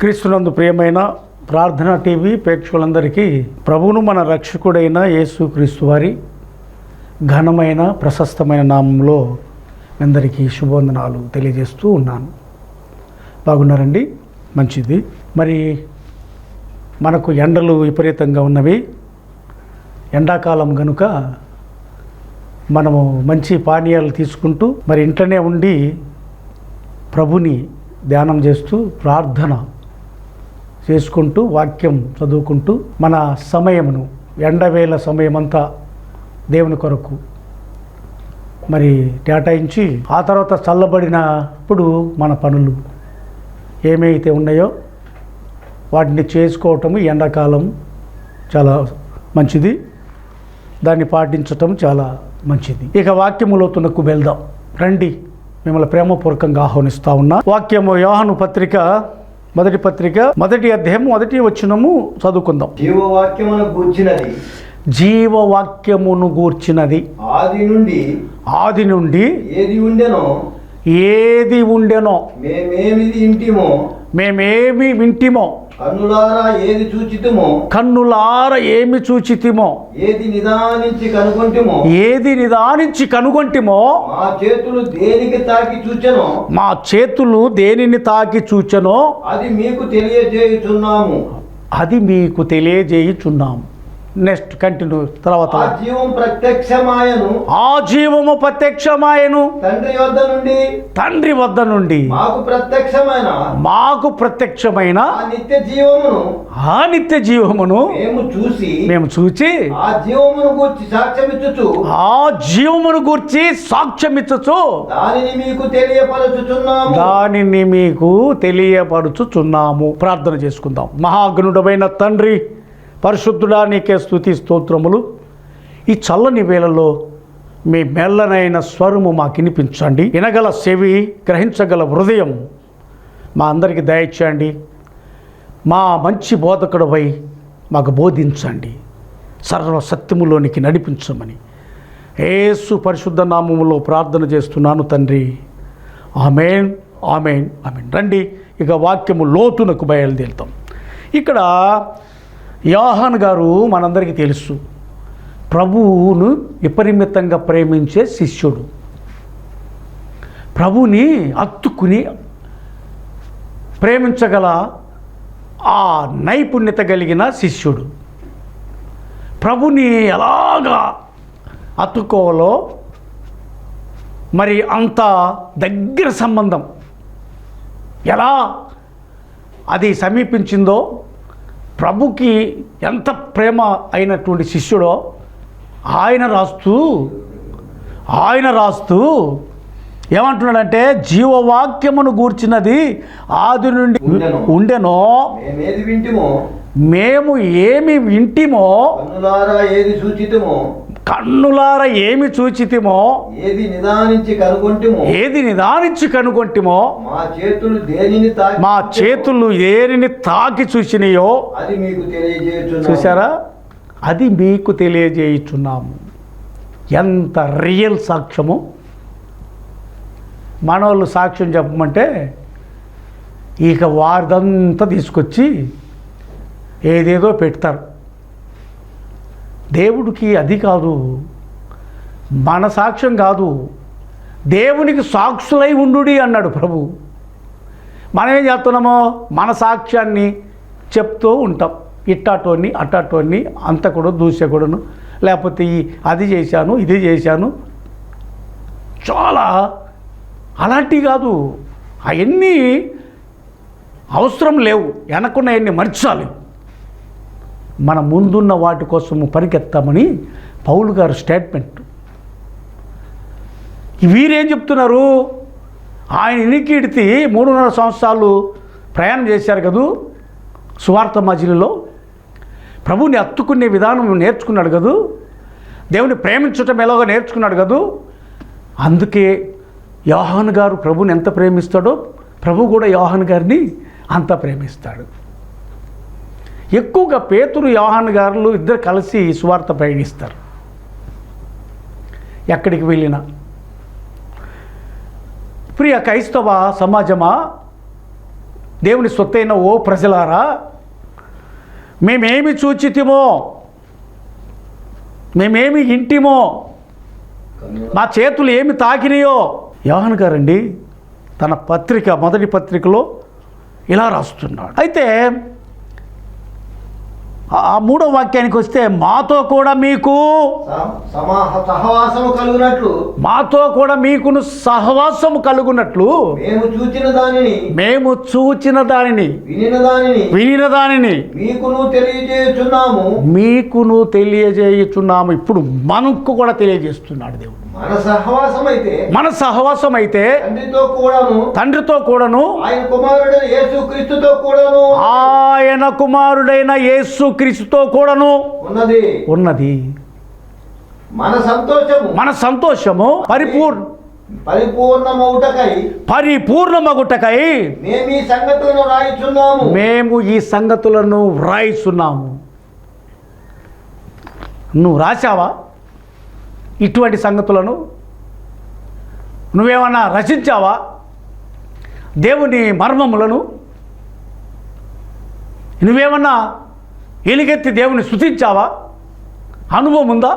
క్రీస్తునందు ప్రియమైన ప్రార్థన టీవీ ప్రేక్షకులందరికీ ప్రభువును మన రక్షకుడైన యేసు క్రీస్తు వారి ఘనమైన ప్రశస్తమైన నామంలో అందరికీ శుభవందనాలు తెలియజేస్తూ ఉన్నాను. బాగున్నారండి? మంచిది. మరి మనకు ఎండలు విపరీతంగా ఉన్నవి. ఎండాకాలం కనుక మనము మంచి పానీయాలు తీసుకుంటూ మరి ఇంట్లోనే ఉండి ప్రభుని ధ్యానం చేస్తూ ప్రార్థన చేసుకుంటూ వాక్యం చదువుకుంటూ మన సమయమును ఎండవేల సమయమంతా దేవుని కొరకు మరి కేటాయించి ఆ తర్వాత చల్లబడినప్పుడు మన పనులు ఏమైతే ఉన్నాయో వాటిని చేసుకోవటం ఎండాకాలం చాలా మంచిది. దాన్ని పాటించటం చాలా మంచిది. ఇక వాక్యములోతునకు వెళ్దాం. రండి. మిమ్మల్ని ప్రేమపూర్వకంగా ఆహ్వానిస్తా ఉన్నా. వాక్యము యోహను పత్రిక మొదటి పత్రిక మొదటి అధ్యాయం మొదటి వచ్చినము చదువుకుందాం. జీవవాక్యమును గూర్చినది. జీవవాక్యమును గూర్చినది. ఆది నుండి ఆది నుండి ఏది ఉండెనో ఏది ఉండెనో మేమేమిది ఇంటిమో మేమేమి వింటిమో కన్నులారా ఏది చూచితుమో? కన్నులార ఏమి చూచితిమో? ఏది నిదానించి కనుగొంటిమో? ఏది నిదానించి కనుగొంటిమో? మా చేతులు దేనికి తాకి చూచెనో? మా చేతులు దేనిని తాకి చూచెనో? అది మీకు తెలియజేయుచున్నాము. అది మీకు తెలియజేయుచున్నాం నెక్స్ట్ కంటిన్యూ తర్వాత ఆ జీవం ప్రత్యక్షమాయను. ఆ జీవము ప్రత్యక్షమాయను. తండ్రి వద్ద నుండి. తండ్రి వద్ద నుండి. మాకు ప్రత్యక్షమైన. మాకు ప్రత్యక్షమైన నిత్య జీవమును. ఆ నిత్య జీవమును మేము చూసి మేము చూచి ఆ జీవమును గూర్చి సాక్ష్యమిచ్చుచు. ఆ జీవమును గూర్చి సాక్ష్యమిచ్చచ్చు దానిని మీకు తెలియపరచుచున్నాము. దానిని మీకు తెలియపరుచుచున్నాము. ప్రార్థన చేసుకుందాం. మహాగణుడమైన తండ్రి పరిశుద్ధుడా నీకే స్తుతి స్తోత్రములు. ఈ చల్లని వేళలో మీ మెల్లనైన స్వరము మాకు వినిపించండి వినగల చెవి గ్రహించగల హృదయం మా అందరికి దయచేయండి. మా మంచి బోధకుడపై మాకు బోధించండి. సర్వ సత్యములోనికి నడిపించమని. ఏసు పరిశుద్ధ నామములో ప్రార్థన చేస్తున్నాను తండ్రి. Amen amen amen. రండి ఇక వాక్యము లోతునకు బయలుదేరుతాం. ఇక్కడ యోహాన్ గారు మనందరికీ తెలుసు. ప్రభువును విపరిమితంగా ప్రేమించే శిష్యుడు. ప్రభుని అత్తుకుని ప్రేమించగల ఆ నైపుణ్యత కలిగిన శిష్యుడు. ప్రభుని ఎలాగా అత్తుకోవాలో మరి అంత దగ్గర సంబంధం ఎలా అది సమీపించిందో ప్రభుకి ఎంత ప్రేమ అయినటువంటి శిష్యుడో ఆయన రాస్తూ ఆయన రాస్తూ ఏమంటున్నాడంటే జీవవాక్యమును గూర్చినది ఆది నుండి ఉండెను. మేము ఏమి వింటిమో? కన్నులారా ఏమి చూచితిమో ఏది నిదానించి కనుగొంటిమో ఏది నిదానించి కనుగొంటిమో మా చేతులు దేనిని తాకి మా చేతులు ఏరిని తాకి చూసినాయో అది మీకు తెలియజేయచున్నాము. చూసారా అది మీకు తెలియజేయుచున్నాము. ఎంత రియల్ సాక్ష్యము? మనోళ్ళు సాక్ష్యం చెప్పమంటే ఇక వారిదంతా తీసుకొచ్చి ఏదేదో పెడతారు. దేవుడికి అది కాదు మన సాక్ష్యం కాదు. దేవునికి సాక్షులై ఉండుడి అన్నాడు ప్రభు. మనం ఏం చేస్తున్నామో మన సాక్ష్యాన్ని చెప్తూ ఉంటాం. ఇట్టాటోని అట్టాటోని అంత కూడా దూసేకూడను లేకపోతే ఈ అది చేశాను ఇది చేశాను. చాలా అలాంటివి కాదు. అవన్నీ అవసరం లేవు. వెనకున్నవన్నీ మర్చాలి మన ముందున్న వాటి కోసము పరిగెత్తామని పౌలు గారు స్టేట్మెంట్ వీరేం చెప్తున్నారు? ఆయన ఇనికిడితి మూడున్నర సంవత్సరాలు ప్రయాణం చేశారు కదూ? సువార్త మజిలీలో. ప్రభుని అత్తుకునే విధానం నేర్చుకున్నాడు కదూ? దేవుని ప్రేమించటం ఎలాగో నేర్చుకున్నాడు కదూ? అందుకే యోహాన్ గారు ప్రభుని ఎంత ప్రేమిస్తాడో ప్రభు కూడా యోహాన్ గారిని అంత ప్రేమిస్తాడు. ఎక్కువగా పేతురు యోహాన్ గారులు ఇద్దరు కలిసి సువార్త ప్రయాణిస్తారు. ఎక్కడికి వెళ్ళినా. ప్రియ క్రైస్తవ సమాజమా? దేవుని సొత్తైన ఓ ప్రజలారా మేమేమి చూచితిమో? మేమేమి ఇంటిమో? మా చేతులు ఏమి తాకినాయో? యోహన్ గారండి తన పత్రిక మొదటి పత్రికలో ఇలా రాస్తున్నాడు. అయితే ఆ మూడో వాక్యానికి వస్తే మాతో కూడా మీకు సహవాసము కలుగునట్లు. మాతో కూడా మీకును సహవాసము కలుగునట్లు. మేము చూచిన దానిని మేము చూచిన దానిని వినిన దానిని వినిన దానిని మీకును తెలియజేస్తున్నాము మీకును తెలియజేయుచున్నాము. ఇప్పుడు మనకు కూడా తెలియజేస్తున్నాడు దేవుడు. మన సహవాసం అయితే మన సహవాసం అయితే తండ్రితో కూడాను తండ్రితో కూడాను ఆయన కుమారుడైన యేసు క్రీస్తుతో కూడాను ఆయన కుమారుడైన యేసు క్రీస్తుతో కూడాను ఉన్నది. ఉన్నది. మన సంతోషము మన సంతోషము పరిపూర్ణ పరిపూర్ణమగుటకై మేము ఈ సంగతులను రాయిచున్నాము. మేము ఈ సంగతులను వ్రాయిస్తున్నాము నువ్వు రాశావా? ఇటువంటి సంగతులను నువ్వేమన్నా రచించావా? దేవుని మర్మములను? నువ్వేమన్నా ఎలుగెత్తి దేవుని స్థుతించావా అనుభవం ఉందా?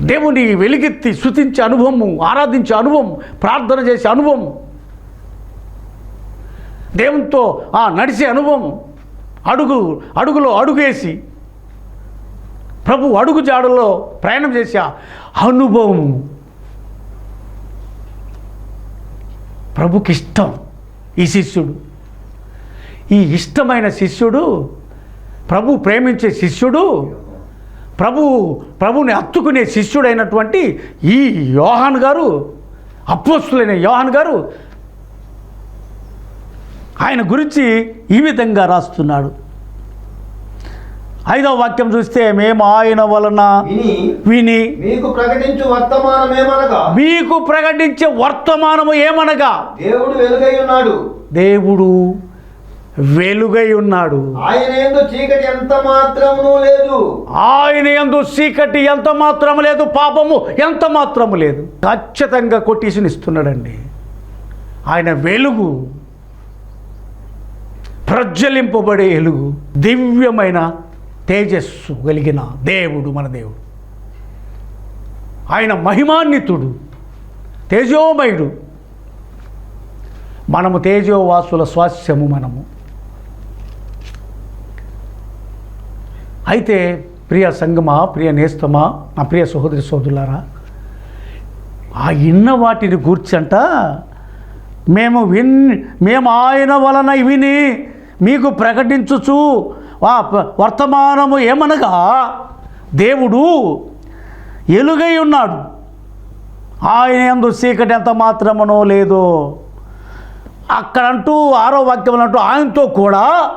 దేవుని వెలుగెత్తి శృతించే అనుభవము ఆరాధించే అనుభవం ప్రార్థన చేసే అనుభవం దేవునితో ఆ నడిచే అనుభవం అడుగు అడుగులో అడుగేసి ప్రభు అడుగు జాడలో ప్రయాణం చేసే అనుభవం. ప్రభుకి ఇష్టం ఈ శిష్యుడు. ఈ ఇష్టమైన శిష్యుడు ప్రభు ప్రేమించే శిష్యుడు ప్రభు ప్రభుని హత్తుకునే శిష్యుడైనటువంటి ఈ యోహాన్ గారు అపోస్తులైన యోహాన్ గారు ఆయన గురించి ఈ విధంగా రాస్తున్నాడు. ఐదవ వాక్యం చూస్తే మేము ఆయన వలన విని మీకు ప్రకటించు వర్తమానమేమనగా మీకు ప్రకటించే వర్తమానము ఏమనగా? దేవుడు వెలుగై ఉన్నాడు. దేవుడు వెలుగై ఉన్నాడు. ఆయన ఎందు చీకటి ఎంత మాత్రమును లేదు. ఆయన ఎందు చీకటి ఎంత మాత్రము లేదు పాపము ఎంత మాత్రము లేదు. ఖచ్చితంగా కొటేషన్ ఇస్తున్నాడండి. ఆయన వెలుగు ప్రజ్వలింపబడే వెలుగు దివ్యమైన తేజస్సు కలిగిన దేవుడు మన దేవుడు. ఆయన మహిమాన్వితుడు తేజోమయుడు. మనము తేజోవాసుల స్వాస్యము మనము. అయితే ప్రియ సంగమా ప్రియ నేస్తమా నా ప్రియ సహోదరి సోదరులారా ఆ ఇన్న వాటిని గూర్చంట మేము విన్ మేము ఆయన వలన విని మీకు ప్రకటించుచు వర్తమానము ఏమనగా దేవుడు ఎలుగై ఉన్నాడు. ఆయన ఎందు చీకటి ఎంత మాత్రమనో లేదో. అక్కడంటూ ఆరో వాక్యం అంటూ ఆయనతో కూడా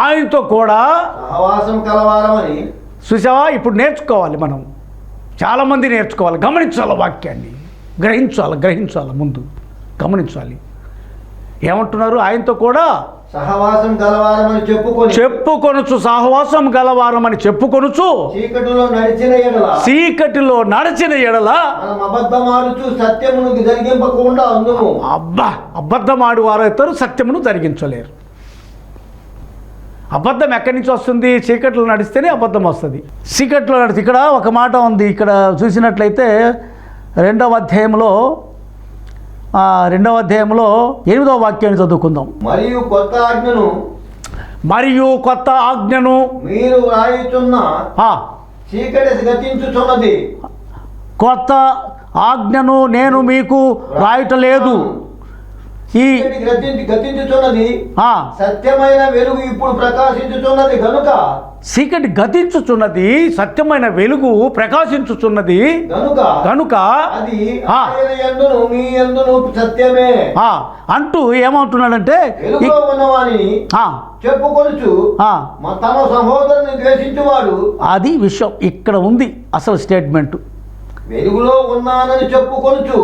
ఆయనతో కూడా సహవాసం చూసావా? ఇప్పుడు నేర్చుకోవాలి మనం. చాలామంది నేర్చుకోవాలి. గమనించాలి వాక్యాన్ని. గ్రహించాలి గ్రహించాలి ముందు. గమనించాలి. ఏమంటున్నారు? ఆయనతో కూడా సహవాసం గలవారమని చెప్పుకొని చెప్పుకొనుచు సహవాసం గలవారమని చెప్పుకొనుచు చీకటిలో నడిచిన ఎడల చీకటిలో నడచిన ఎడల మనం అబద్ధమాడుచు సత్యమును జరిగింపకుండా అందుము అబ్బా అబద్ధమాడు వారైతారు సత్యమును జరిగించలేరు. అబద్ధం ఎక్కడి నుంచి వస్తుంది? చీకట్లో నడిస్తేనే అబద్ధం వస్తుంది. చీకట్లో నడిచి ఇక్కడ ఒక మాట ఉంది. ఇక్కడ చూసినట్లయితే రెండవ అధ్యాయంలో రెండవ అధ్యాయంలో ఎనిమిదవ వాక్యాన్ని చదువుకుందాం. మరియు కొత్త ఆజ్ఞను మరియు కొత్త ఆజ్ఞను మీరు రాయుచున్న చీకటి గతించుచున్నది. కొత్త ఆజ్ఞను నేను మీకు రాయటలేదు. ఈ గతించుచున్నది సత్యమైన వెలుగు ఇప్పుడు ప్రకాశించుచున్నది గనుక. చీకటి గతించుచున్నది సత్యమైన వెలుగు ప్రకాశించుచున్నది కనుక అది మీ సత్యమే. ఆ, అంటూ ఏమంటున్నాడంటే ఉన్నవాని ఆ, చెప్పుకొనుచు తన సహోదరుని ద్వేషించువాడు. అది విషయం. ఇక్కడ ఉంది అసలు స్టేట్మెంట్. వెలుగులో ఉన్నానని చెప్పుకొనుచు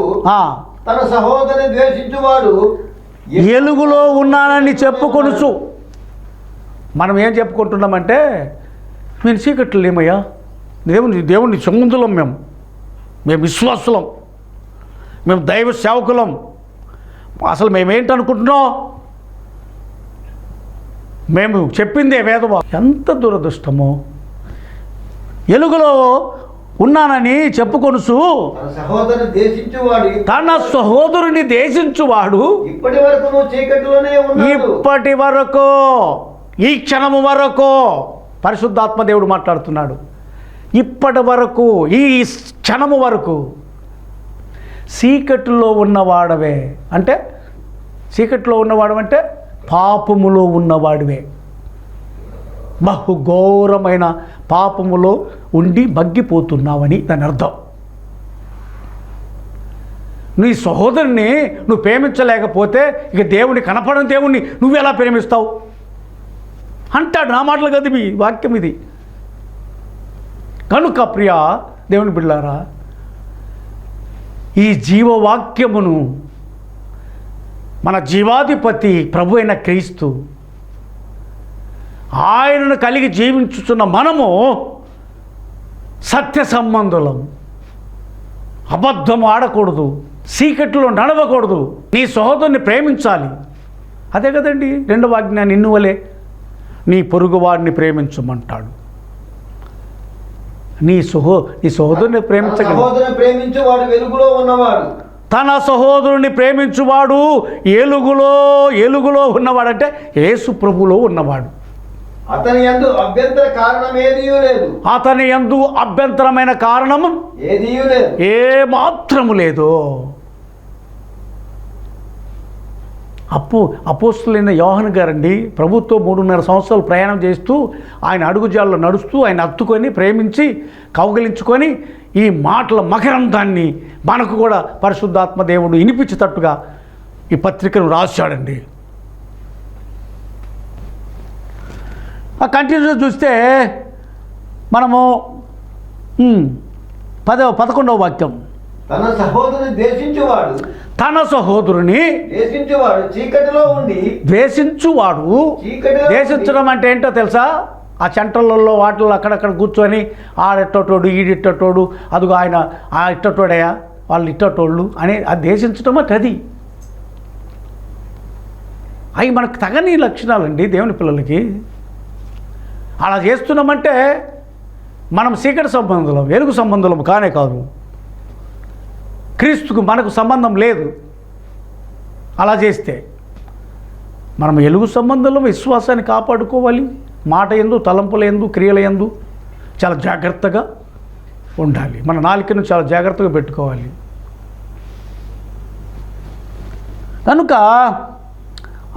తన సహోదరుని ద్వేషించువాడు ఎలుగులో ఉన్నానని చెప్పుకొనుచు. మనం ఏం చెప్పుకుంటున్నామంటే మేము చీకట్లు లేమయ్యా. దేవుని దేవుని సంబంధులం మేము మేము విశ్వాసులం. మేము దైవ సేవకులం. అసలు మేమేంటనుకుంటున్నాం? మేము చెప్పిందే వేదవా? ఎంత దురదృష్టమో. ఎలుగులో ఉన్నానని చెప్పుకొనుసు తన సహోదరుని దేశించువాడు. తన సహోదరుని దేశించువాడు. ఇప్పటి వరకు ఇప్పటి వరకు ఈ క్షణము వరకు పరిశుద్ధాత్మ దేవుడు మాట్లాడుతున్నాడు. ఇప్పటి వరకు ఈ క్షణము వరకు చీకటిలో ఉన్నవాడవే. అంటే చీకటిలో ఉన్నవాడవంటే పాపములో ఉన్నవాడివే. బహు ఘోరమైన పాపములో ఉండి బగ్గిపోతున్నావని దాని అర్థం. నీ సహోదరుని నువ్వు ప్రేమించలేకపోతే ఇక దేవుని కనపడని దేవుణ్ణి నువ్వు ఎలా ప్రేమిస్తావు? అంటాడు నా మాటలు కదా మీ వాక్యం ఇది. కనుక ప్రియ దేవుని బిళ్ళారా ఈ జీవవాక్యమును మన జీవాధిపతి ప్రభు అయిన క్రీస్తు ఆయనను కలిగి జీవించుతున్న మనము సత్య సంబంధులం. అబద్ధం ఆడకూడదు. చీకట్లో నడవకూడదు. నీ సహోదరుని ప్రేమించాలి. అదే కదండి రెండవ ఆజ్ఞ నిన్ను వలే నీ పొరుగువాడిని ప్రేమించమంటాడు. నీ సహో నీ సహోదరుని తన ప్రేమించగలవు సహోదరుని ప్రేమించు వాడు వెలుగులో ఉన్నవాడు. తన సహోదరుని ప్రేమించువాడు ఏలుగులో ఏలుగులో ఉన్నవాడంటే యేసు ప్రభులో ఉన్నవాడు. అతని యందు అభ్యంతర కారణం లేదు. అతని యందు అభ్యంతరమైన కారణము ఏదియూ లేదు. ఏ మాత్రము లేదు. అప్పు అపోస్తులైన యోహన్ గారండి ప్రభుత్వ మూడున్నర సంవత్సరాలు ప్రయాణం చేస్తూ ఆయన అడుగుజాల్లో నడుస్తూ ఆయన అత్తుకొని ప్రేమించి కౌగలించుకొని ఈ మాటల మకరందాన్ని మనకు కూడా పరిశుద్ధాత్మ దేవుడు వినిపించేటట్టుగా ఈ పత్రికను రాశాడండి. కంటిన్యూస్ చూస్తే మనము పదవ పదకొండవ వాక్యం. తన సహోదరుని దేశించువాడు తన సహోదరుని దేశించువాడు చీకటిలో ఉండి ద్వేషించువాడు. ద్వేషించడం అంటే ఏంటో తెలుసా? ఆ సెంటర్లలో వాటిల్లో అక్కడక్కడ కూర్చొని ఆడెట్టటోడు ఈడిట్టటోడు అదిగో ఆయన ఆ ఇట్టటోడయా వాళ్ళు ఇట్టటోళ్ళు అని అది దేశించడం అంటే అది. అవి మనకు తగని లక్షణాలండి దేవుని పిల్లలకి. అలా చేస్తున్నామంటే మనం సీకటి సంబంధులం వెలుగు సంబంధులం కానే కాదు. క్రీస్తుకు మనకు సంబంధం లేదు. అలా చేస్తే మనం ఎలుగు సంబంధంలో విశ్వాసాన్ని కాపాడుకోవాలి. మాట ఎందు తలంపుల ఎందు క్రియల ఎందు చాలా జాగ్రత్తగా ఉండాలి. మన నాలికను చాలా జాగ్రత్తగా పెట్టుకోవాలి. కనుక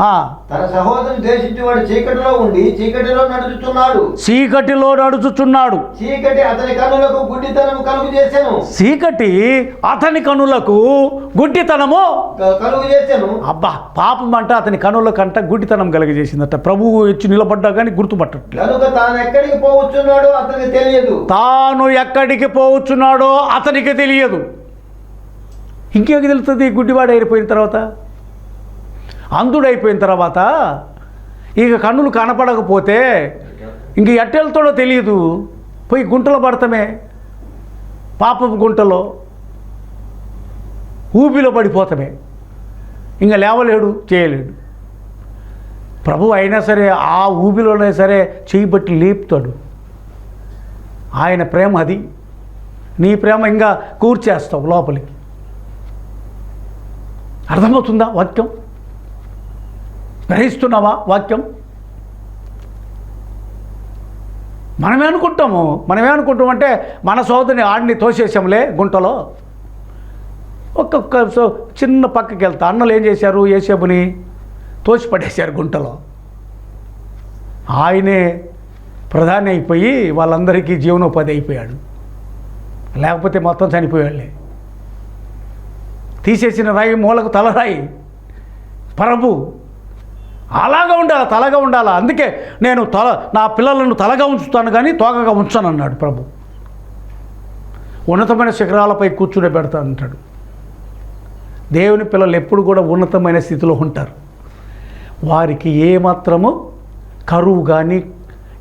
తన సహోదరుని దేశించువాడు చీకటిలో ఉండి చీకటిలో నడుచుచున్నాడు. చీకటిలో నడుచుచున్నాడు. చీకటి అతని కన్నులకు గుడ్డితనం కలుగు చేశాను చీకటి అతని కనులకు గుడ్డితనము కలుగు చేశాను అబ్బా పాపం అంట అతని కనుల కంట గుడ్డితనం కలిగజేసిందట. ప్రభువు వచ్చి నిలబడ్డా కానీ గుర్తుపట్టట్లే. కనుక తాను ఎక్కడికి పోవచ్చున్నాడో అతనికి తెలియదు. తాను ఎక్కడికి పోవచ్చున్నాడో అతనికి తెలియదు. ఇంకేకి తెలుస్తుంది? గుడ్డివాడు అయిపోయిన తర్వాత అంధుడైపోయిన తర్వాత ఇక కన్నులు కనపడకపోతే ఇంక ఎట్టెళ్తాడో తెలియదు. పోయి గుంటలో పడతామే. పాపపు గుంటలో ఊబిలో పడిపోతామే. ఇంకా లేవలేడు చేయలేడు. ప్రభు అయినా సరే ఆ ఊబిలోనే సరే చేయి బట్టి లేపుతాడు. ఆయన ప్రేమ అది. నీ ప్రేమ ఇంకా కూర్చేస్తావు లోపలికి. అర్థమవుతుందా వాక్యం? గ్రహిస్తున్నావా వాక్యం? మనమే అనుకుంటాము. మనమే అనుకుంటాం అంటే మన సోదరిని ఆడిని తోసేసాంలే గుంటలో. ఒక్కొక్క సో చిన్న పక్కకి వెళ్తా. అన్నలు ఏం చేశారు? ఏసేపుని తోసిపడేశారు గుంటలో. ఆయనే ప్రధాని అయిపోయి వాళ్ళందరికీ జీవనోపాధి అయిపోయాడు. లేకపోతే మొత్తం చనిపోయాళ్ళే తీసేసిన రాయి మూలకు తలరాయి పరపు. అలాగా ఉండాలి తలగా ఉండాలి? అందుకే నేను తల నా పిల్లలను తలగా ఉంచుతాను కానీ తోకగా ఉంచాను అన్నాడు ప్రభు. ఉన్నతమైన శిఖరాలపై కూర్చునే పెడతాను అంటాడు. దేవుని పిల్లలు ఎప్పుడు కూడా ఉన్నతమైన స్థితిలో ఉంటారు. వారికి ఏమాత్రము కరువు కానీ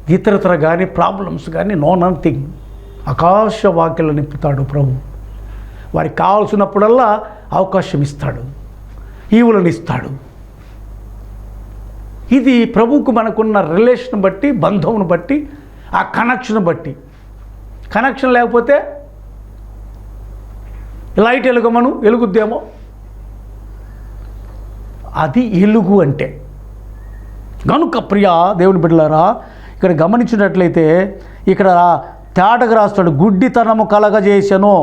ఇతరతర కానీ ప్రాబ్లమ్స్ కానీ నో నథింగ్ ఆకాశ వాక్యలు నింపుతాడు ప్రభు. వారికి కావాల్సినప్పుడల్లా అవకాశం ఇస్తాడు. ఈవులను ఇస్తాడు. ఇది ప్రభువుకు మనకున్న రిలేషన్ బట్టి బంధమును బట్టి ఆ కనెక్షన్ బట్టి. కనెక్షన్ లేకపోతే లైట్ వెలుగమను వెలుగుద్దేమో? అది ఎలుగు అంటే. గనుక ప్రియ దేవుని బిడ్డలారా ఇక్కడ గమనించినట్లయితే ఇక్కడ తేటకు రాస్తాడు గుడ్డితనము కలగజేసెను.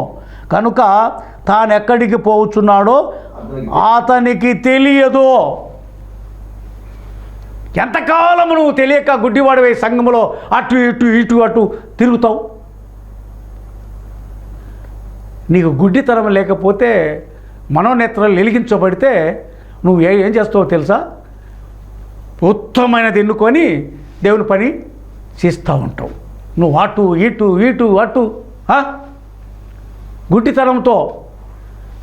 కనుక తాను ఎక్కడికి పోవచ్చున్నాడో అతనికి తెలియదు. ఎంతకాలము నువ్వు తెలియక గుడ్డివాడవే సంఘములో అటు ఇటు ఇటు అటు తిరుగుతావు? నీకు గుడ్డితనం లేకపోతే మనోనేత్రాలు వెలిగించబడితే నువ్వు ఏ ఏం చేస్తావో తెలుసా? ఉత్తమమైనది ఎన్నుకొని దేవుని పని చేస్తూ ఉంటావు. నువ్వు అటు ఇటు ఇటు అటు గుడ్డితనంతో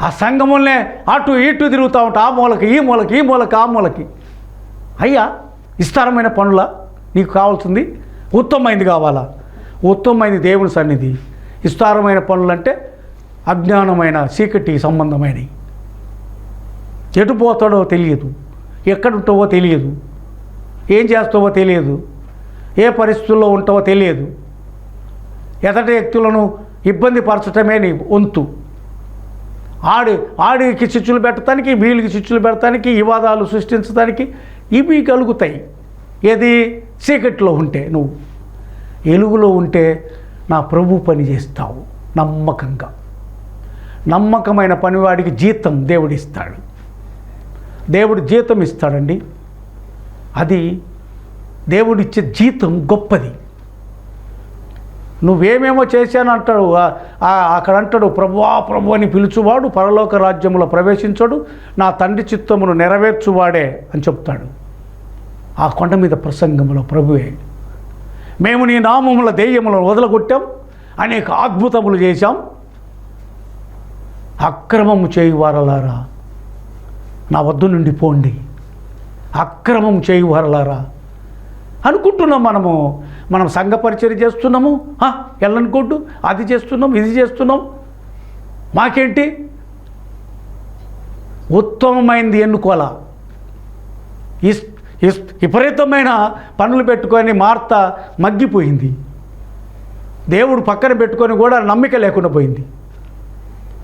ఆ సంఘములనే అటు ఇటు తిరుగుతూ ఉంటావు. ఆ మూలకి ఈ మూలకి ఈ మూలకి ఆ మూలకి. అయ్యా విస్తారమైన పనుల నీకు కావాల్సింది ఉత్తమమైంది కావాలా? ఉత్తమమైనది దేవుని సన్నిధి. విస్తారమైన పనులంటే అజ్ఞానమైన చీకటి సంబంధమైనవి ఎటు పోతాడో తెలియదు. ఎక్కడ ఉంటావో తెలియదు. ఏం చేస్తావో తెలియదు. ఏ పరిస్థితుల్లో ఉంటావో తెలియదు. ఎదటి వ్యక్తులను ఇబ్బంది పరచటమే నీ వంతు. ఆడి ఆడికి చిచ్చులు పెట్టడానికి వీళ్ళకి చిచ్చులు పెట్టడానికి వివాదాలు సృష్టించడానికి ఇవి కలుగుతాయి. ఏది? చీకట్లో ఉంటే నువ్వు. ఎలుగులో ఉంటే నా ప్రభు పని చేస్తావు నమ్మకంగా. నమ్మకమైన పనివాడికి జీతం దేవుడిస్తాడు. దేవుడు జీతం ఇస్తాడండి. అది దేవుడిచ్చే జీతం గొప్పది. నువ్వేమేమో చేశాను అంటాడు. అక్కడ అంటాడు ప్రభువా ప్రభు అని పిలుచువాడు పరలోక రాజ్యంలో ప్రవేశించడు నా తండ్రి చిత్తమును నెరవేర్చువాడే అని చెప్తాడు. ఆ కొండ మీద ప్రసంగంలో ప్రభువే మేము నీ నామముల దెయ్యములను వదలగొట్టాం అనేక అద్భుతములు చేశాం. అక్రమము చేయువారలారా నా వద్ద నుండి పోండి. అక్రమం చేయువారలారా అనుకుంటున్నాం మనము మనం సంఘ పరిచయం చేస్తున్నాము ఆ, ఎల్లనుకోడ్డు అది చేస్తున్నాం ఇది చేస్తున్నాం. మాకేంటి? ఉత్తమమైనది ఎన్నుకోవాలా? ఇస్ విపరీతమైన పనులు పెట్టుకొని మార్త మగ్గిపోయింది. దేవుడు పక్కన పెట్టుకొని కూడా నమ్మిక లేకుండా పోయింది.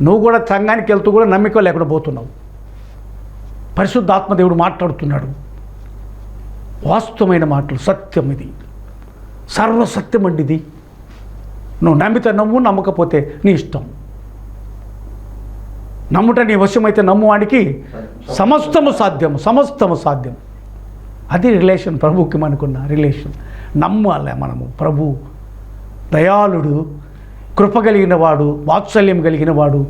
నువ్వు కూడా సంఘానికి వెళ్తూ కూడా నమ్మిక లేకుండా పోతున్నావు. పరిశుద్ధాత్మ దేవుడు మాట్లాడుతున్నాడు. వాస్తవమైన మాటలు సత్యం ఇది. సర్వసత్యం అండి ఇది. నువ్వు నమ్మితే నమ్ము నమ్మకపోతే నీ ఇష్టం. నమ్ముట నీ వశమైతే నమ్మువాడికి సమస్తము సాధ్యము సమస్తము సాధ్యం. అది రిలేషన్ ప్రభుకి మనకున్న రిలేషన్ నమ్మాలి మనము. ప్రభు దయాళుడు కృప కలిగిన వాడు వాత్సల్యం కలిగిన వాడు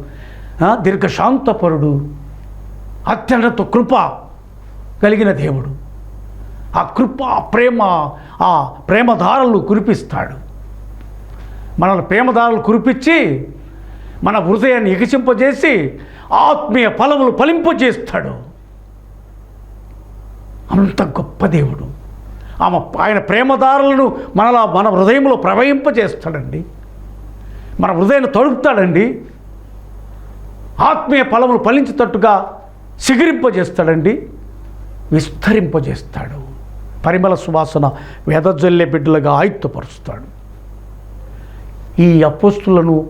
దీర్ఘశాంతపరుడు అత్యంత కృప కలిగిన దేవుడు. ఆ కృప ప్రేమ ఆ ప్రేమధారలు కురిపిస్తాడు. మనల్ని ప్రేమధారలు కురిపించి మన హృదయాన్ని ఎగిసింపజేసి ఆత్మీయ ఫలములు ఫలింపజేస్తాడు. అంత గొప్ప దేవుడు. ఆమె ఆయన ప్రేమదారులను మనలా మన హృదయంలో ప్రవహింపజేస్తాడండి. మన హృదయం తడుపుతాడండి. ఆత్మీయ ఫలములు ఫలించేటట్టుగా సిగిరింపజేస్తాడండి. విస్తరింపజేస్తాడు. పరిమళ సువాసన వెదజల్లే బిడ్డలుగా ఆయుత్తపరుస్తాడు. ఈ అపోస్తులను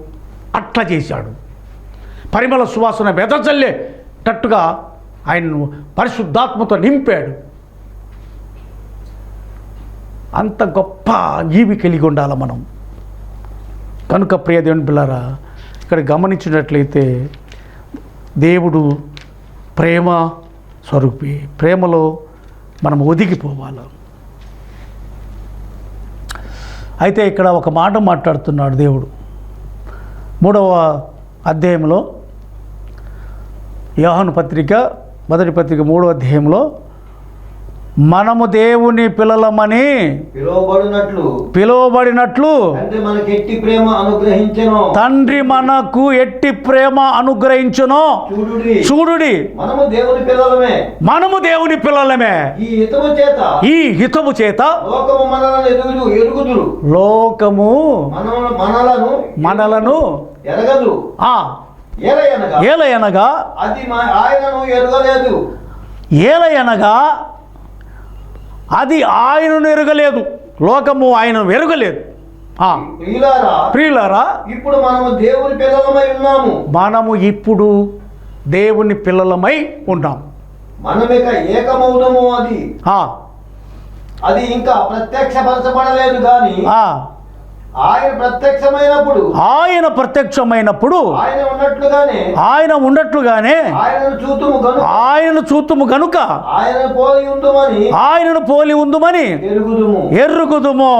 అట్లా చేశాడు. పరిమళ సువాసన వెదజల్లేటట్టుగా ఆయన్ను పరిశుద్ధాత్మతో నింపాడు. అంత గొప్ప జీవి కలిగి ఉండాలి మనం. కనుక ప్రియదేవుని పిల్లారా ఇక్కడ గమనించినట్లయితే దేవుడు ప్రేమ స్వరూపి. ప్రేమలో మనం ఒదిగిపోవాలి. అయితే ఇక్కడ ఒక మాట మాట్లాడుతున్నాడు దేవుడు. మూడవ అధ్యాయంలో యోహాను పత్రిక మొదటి పత్రిక మూడవ అధ్యాయంలో మనము దేవుని పిల్లలమని పిలువబడినట్లు. పిలువబడినట్లు తండ్రి మనకి ఎట్టి ప్రేమ అనుగ్రహించెను. తండ్రి మనకు ఎట్టి ప్రేమ అనుగ్రహించును. చూడుడి. మనము దేవుని పిల్లలమే. మనము దేవుని పిల్లలమే. ఈ హితము చేత. ఈ హితము చేత లోకము మనలను ఎరగదు. ఆ. ఏలయనగా. అది ఆయనను ఎరగలేదు. ఏలయనగా అది ఆయనను ఎరగలేదు. లోకము ఆయనను ఎరగలేదు. ప్రియులారా ఇప్పుడు మనము దేవుని పిల్లలమై ఉన్నాము. మనము ఇప్పుడు దేవుని పిల్లలమై ఉన్నాం. మనమిక ఏకమౌనము అది. అది ఇంకా ప్రత్యక్షపరచబడలేదు కానీ ఆయన ప్రత్యక్షమైనప్పుడు. ఆయన ప్రత్యక్షమైనప్పుడు ఆయన ఉన్నట్లుగానే. ఆయన ఉన్నట్లుగానే ఆయనను చూతుము గను ఆయనను చూతుము గనుక ఆయన పోయి ఉందుమని ఆయనను పోలి ఉందుమని ఎరుగుదుము.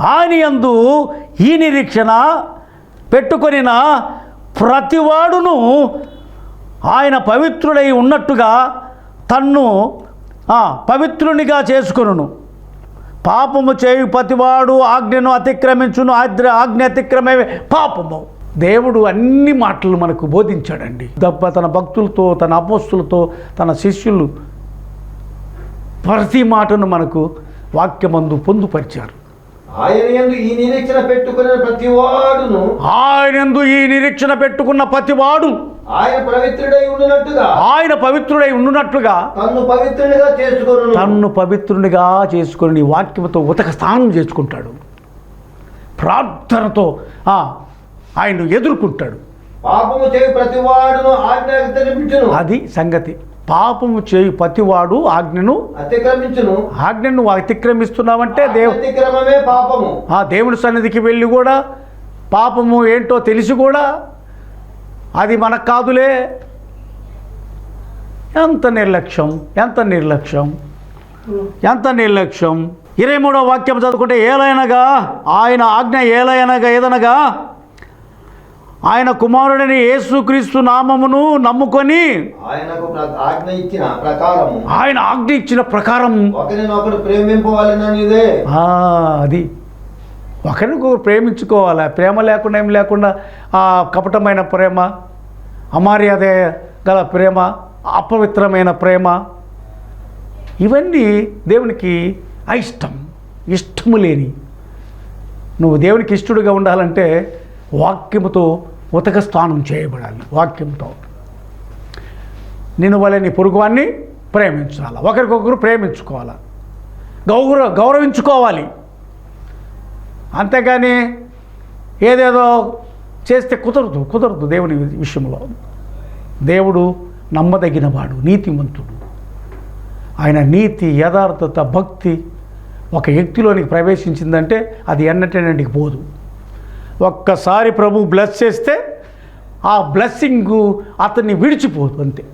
ఆయన యందు ఈ నిరీక్షణ పెట్టుకొనిన ప్రతివాడును ఆయన పవిత్రుడై ఉన్నట్టుగా తన్ను పవిత్రునిగా చేసుకొనును. పాపము చేయు ప్రతివాడు ఆజ్ఞను అతిక్రమించును ఆజ్ఞ ఆజ్ఞ అతిక్రమే పాపము. దేవుడు అన్ని మాటలు మనకు బోధించాడండి. తన భక్తులతో తన అపోస్తులతో తన శిష్యులు ప్రతి మాటను మనకు వాక్యమందు పొందుపరిచారు. ఆయన ఈ నిరీక్షణ ఆయనందు ఈ నిరీక్షణ పెట్టుకున్న ప్రతివాడు ఆయన పవిత్రుడై ఉండినట్టుగా. ఆయన పవిత్రుడై ఉండునట్లుగా తన్ను పవిత్రునిగా చేసుకొను తన్ను పవిత్రునిగా చేసుకొని నీ వాక్యముతో ఉతక స్నానం చేసుకుంటాడు. ప్రార్థనతో ఆ, ఆయన్ను ఎదుర్కొంటాడు. పాపము చేయి అది సంగతి. పాపము చేయు ప్రతివాడు ఆజ్ఞను అతిక్రమించును. ఆజ్ఞను అతిక్రమిస్తున్నావంటే దేవు అతిక్రమమే పాపము. ఆ దేవుని సన్నిధికి వెళ్ళి కూడా పాపము ఏంటో తెలిసి కూడా అది మనకు కాదులే. ఎంత నిర్లక్ష్యం ఎంత నిర్లక్ష్యం ఎంత నిర్లక్ష్యం. ఇరవై మూడో వాక్యం చదువుకుంటే ఏలైనగా ఆయన ఆజ్ఞ ఏలైనగా ఏదనగా ఆయన కుమారుడిని యేసుక్రీస్తు నామమును నమ్ముకొని ఆయనకు ఆజ్ఞ ఇచ్చిన ప్రకారము. ఆయన ఆజ్ఞ ఇచ్చిన ప్రకారం ఒకరినొకరు అది. ఒకరినొకరు ప్రేమించుకోవాలి? ప్రేమ లేకుండా ఏం లేకుండా ఆ కపటమైన ప్రేమ అమార్యాద గల ప్రేమ అపవిత్రమైన ప్రేమ ఇవన్నీ దేవునికి అయిష్టం ఇష్టము లేని. నువ్వు దేవునికి ఇష్టడుగా ఉండాలంటే వాక్యముతో ఉతక స్నానం చేయబడాలి వాక్యంతో. నేను వాళ్ళని పొరుగువాన్ని ప్రేమించాలి? ఒకరికొకరు ప్రేమించుకోవాలి? గౌరవ గౌరవించుకోవాలి. అంతేగాని ఏదేదో చేస్తే కుదరదు కుదరదు దేవుని విషయంలో. దేవుడు నమ్మదగినవాడు నీతిమంతుడు. ఆయన నీతి యథార్థత భక్తి ఒక వ్యక్తిలోనికి ప్రవేశించిందంటే అది ఎన్నటెన్నటికి పోదు ఒక్కసారి ప్రభు బ్లెస్ చేస్తే ఆ బ్లెస్సింగ్ అతన్ని విడిచిపోదు అంతే.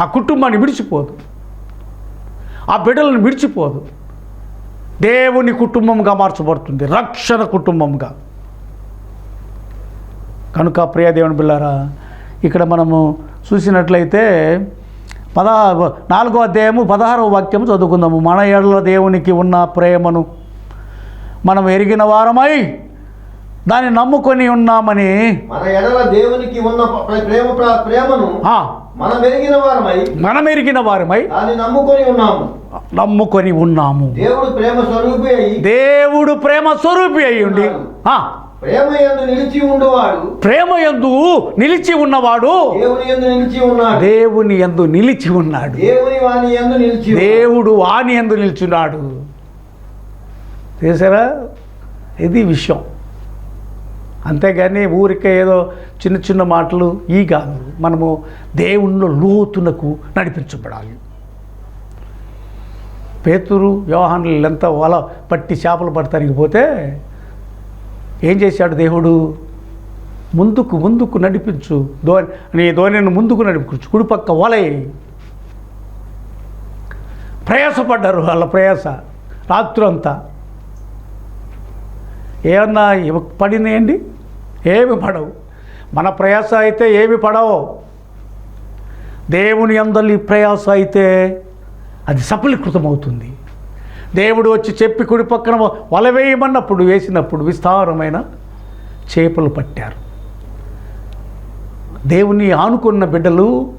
ఆ కుటుంబాన్ని విడిచిపోదు. ఆ బిడ్డలను విడిచిపోదు. దేవుని కుటుంబంగా మార్చబడుతుంది. రక్షణ కుటుంబంగా. కనుక ప్రియదేవుని బిళ్ళారా ఇక్కడ మనము చూసినట్లయితే పద నాలుగో అధ్యాయము పదహారవ వాక్యము చదువుకుందాము. మన ఏళ్ళ దేవునికి ఉన్న ప్రేమను మనం ఎరిగిన వారమై దాన్ని నమ్ముకొని ఉన్నామని మన ఎడల దేవునికి ఉన్న ప్ర- ప్రేమ ప్ర- ప్రేమను ఆ, మనం ఎరిగిన వారమై మనం ఎరిగిన వారమై దాన్ని నమ్ముకొని ఉన్నాము. నమ్ముకొని ఉన్నాము. దేవుడు ప్రేమ స్వరూపి అయి దేవుడు ప్రేమ స్వరూపి అయ్యుండి ప్రేమ యందు నిలిచి ఉండువాడు. ప్రేమ యందు నిలిచి ఉన్నవాడు. దేవుని యందు నిలిచి ఉన్నాడు. దేవుని యందు నిలిచి ఉన్నాడు. దేవుని వాని యందు నిలిచి ఉన్నాడు. దేవుడు వాని యందు నిల్చున్నాడు. చేశారా? ఇది విషయం. అంతేగాని ఊరికే ఏదో చిన్న చిన్న మాటలు ఈ కాదు. మనము దేవునిలో లోతునకు నడిపించబడాలి. పేతురు వ్యవహాన్లు ఎంత వల పట్టి చేపలు పడతానికి పోతే ఏం చేశాడు దేవుడు? ముందుకు ముందుకు నడిపించు. ధోని నీ ధోనిని ముందుకు నడిపించు. కుడిపక్క వలై ప్రయాసపడ్డారు వాళ్ళ ప్రయాస రాత్రంతా. ఏమన్నా పడినాయండి ఏమి పడవు. మన ప్రయాస అయితే ఏమి పడవు. దేవుని అందరి ప్రయాస అయితే అది సఫలీకృతం అవుతుంది దేవుడు వచ్చి చెప్పి కుడి పక్కన వల వేయమన్నప్పుడు వేసినప్పుడు విస్తారమైన చేపలు పట్టారు. దేవుని ఆనుకున్న బిడ్డలు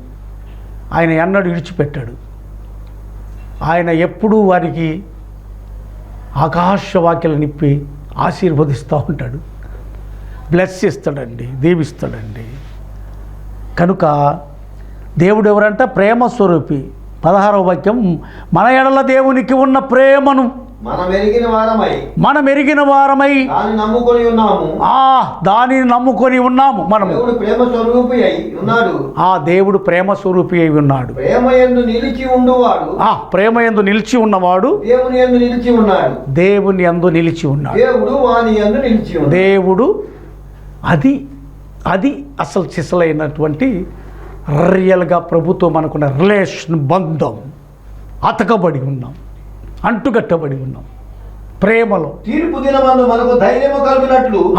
ఆయన ఎన్నడూ విడిచిపెట్టాడు. ఆయన ఎప్పుడూ వారికి ఆకాశవాక్యలు నిప్పి ఆశీర్వదిస్తూ ఉంటాడు. బ్లెస్ చేస్తాడండి దీవిస్తాడండి. కనుక దేవుడు ఎవరంట ప్రేమ స్వరూపి పదహారవ వాక్యం మన ఎడల దేవునికి ఉన్న ప్రేమను మనం ఎరిగిన వారమై మనం ఎరిగిన వారమై దాన్ని నమ్ముకొని ఉన్నాము. ఆ దానిని నమ్ముకొని ఉన్నాము మనము. దేవుడు ప్రేమ స్వరూపి అయి ఉన్నాడు. ఆ దేవుడు ప్రేమ స్వరూపి అయి ఉన్నాడు. ప్రేమ ఎందు నిలిచి ఉండువాడు. ఆ ప్రేమ ఎందు నిలిచి ఉన్నవాడు దేవుని ఎందు నిలిచి ఉన్నాడు. దేవుని ఎందు నిలిచి ఉన్నాడు. దేవుడు వాని ఎందు నిలిచి ఉన్నాడు. దేవుడు అది అది అసలు చిసలైనటువంటి రియల్గా ప్రభుతో మనకున్న రిలేషన్ బంధం అతకబడి ఉన్నాం. అంటుకట్టబడి ఉన్నాం. ప్రేమలో. తీర్పు దినమందు మనకు ధైర్యము కలిగినట్లు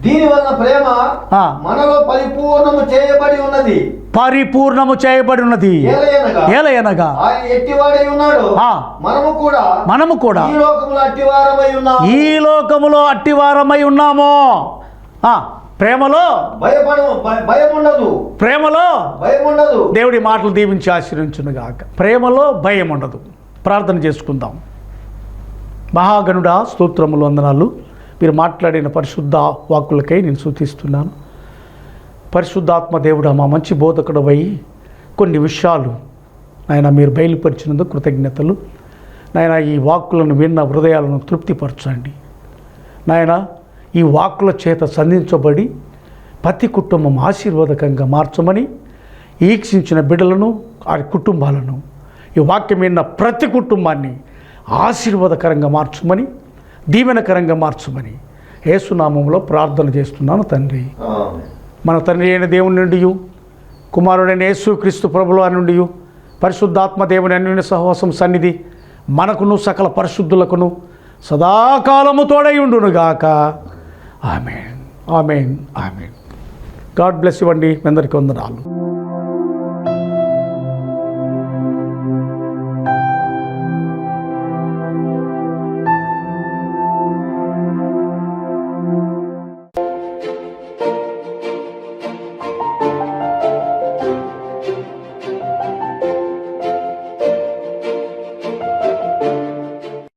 దీని వలన ప్రేమ. మనలో పరిపూర్ణము చేయబడి ఉన్నది. పరిపూర్ణము చేయబడి ఉన్నది. ఏలయనగా. ఎట్టివాడై ఉన్నాడు. మనము కూడా మనము కూడా ఈ లోకములో అట్టివారమై ఉన్నాము. ఈ లోకములో అట్టివారమై ఉన్నాము. ప్రేమలో భయపడము భయ- భయం ఉండదు ప్రేమలో భయం ఉండదు దేవుడి మాటలు దీవించి ఆశ్రయించునుగాక ప్రేమలో భయం ఉండదు ప్రార్థన చేసుకుందాం. మహాగణుడా స్తోత్రములు వందనాలు. మీరు మాట్లాడిన పరిశుద్ధ వాక్కులకై నేను సూచిస్తున్నాను పరిశుద్ధాత్మ దేవుడు మా మంచి బోధకుడు అయి కొన్ని విషయాలు నాయన మీరు బయలుపరిచినందుకు కృతజ్ఞతలు. నాయన ఈ వాక్కులను విన్న హృదయాలను తృప్తిపరచండి. నాయన ఈ వాక్కుల చేత సంధించబడి ప్రతి కుటుంబం ఆశీర్వాదకంగా మార్చమని ఈక్షించిన బిడ్డలను వారి కుటుంబాలను ఈ వాక్యం విన్న ప్రతి కుటుంబాన్ని ఆశీర్వాదకరంగా మార్చమని దీవెనకరంగా మార్చమని ఏసునామంలో ప్రార్థన చేస్తున్నాను తండ్రి. మన తండ్రి అయిన దేవుని నుండి కుమారుడైన యేసు క్రీస్తు ప్రభుల నుండి పరిశుద్ధాత్మ దేవుని అన్యోన్య సహవాసం సన్నిధి మనకును సకల పరిశుద్ధులకును సదాకాలము తోడై ఉండునుగాక. Amen. Amen. Amen. God bless ఇవ్వండి మీ అందరికీ వందనాలు.